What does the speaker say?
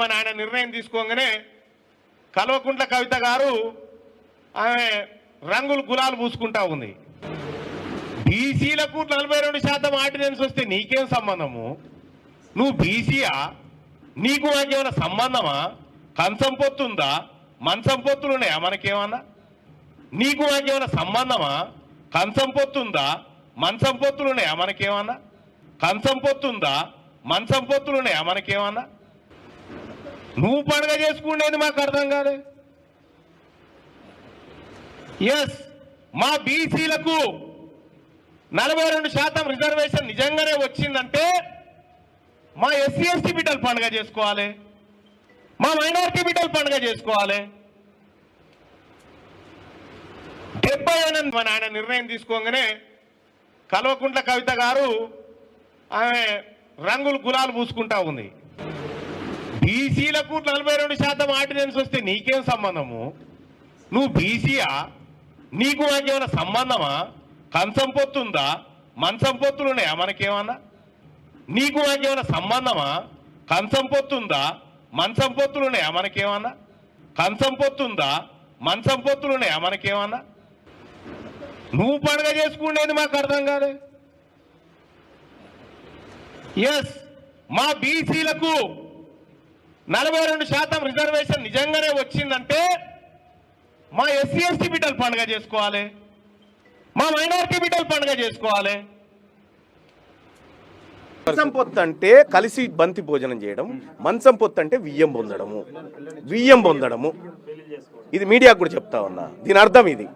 మన ఆయన నిర్ణయం తీసుకోగానే కల్వకుంట్ల కవిత గారు ఆమె రంగులు గులాలు పూసుకుంటా ఉంది. బీసీలకు నలభై రెండు శాతం ఆర్డినెన్స్ వస్తే నీకేం సంబంధము? నువ్వు బీసీయా? నీకు నాకేమైనా సంబంధమా? కంచం పొత్తుందా మంచం పొత్తులు ఉన్నాయా మనకేమన్నా? నీకు నాకేమైనా సంబంధమా? కంచం పొత్తుందా మంచం పొత్తులు ఉన్నాయా మనకేమన్నా? కంచం పొత్తుందా మంచం పొత్తులు ఉన్నాయా మనకేమన్నా? నువ్వు పండుగ చేసుకునేది మాకు అర్థం కాదు ఎస్ మా బీసీలకు నలభై రెండు శాతం రిజర్వేషన్ నిజంగానే వచ్చిందంటే మా ఎస్సీ ఎస్టీ బిడ్డలు పండుగ చేసుకోవాలి. మా మైనారిటీ బిడ్డలు పండుగ చేసుకోవాలి. డెబ్బై ఎనిమిది మన ఆయన నిర్ణయం తీసుకోగానే కల్వకుంట్ల కవిత గారు ఆమె రంగులు గులాలు పూసుకుంటా ఉంది. బీసీలకు నలభై రెండు శాతం ఆర్డినెన్స్ వస్తే నీకేం సంబంధము? నువ్వు బీసీయా నీకు నాకేమైనా సంబంధమా? కంచం పొత్తుందా? మంచం పొత్తులు ఉన్నాయా మనకేమన్నా? నీకు నాకేమైనా సంబంధమా? కంచం పొత్తుందా? మంచం పొత్తులు ఉన్నాయా మనకేమన్నా? కంచం పొత్తుందా? మంచం పొత్తులు ఉన్నాయా మనకేమన్నా? నువ్వు పండుగ చేసుకునేది మాకు అర్థం కాదు ఎస్ మా బీసీలకు నలభై రెండు శాతం రిజర్వేషన్ నిజంగానే వచ్చిందంటే మా ఎస్సీ ఎస్టీ బిడ్డలు పండుగ చేసుకోవాలి. మా మైనారిటీ బిడ్డలు పండుగ చేసుకోవాలి. మంచం పొత్తు అంటే కలిసి బంతి భోజనం చేయడం మంచం పొత్తు అంటే వియ్యం పొందడము వియ్యం పొందడము. ఇది మీడియాకు కూడా చెప్తా ఉన్నా. దీని అర్థం ఇది.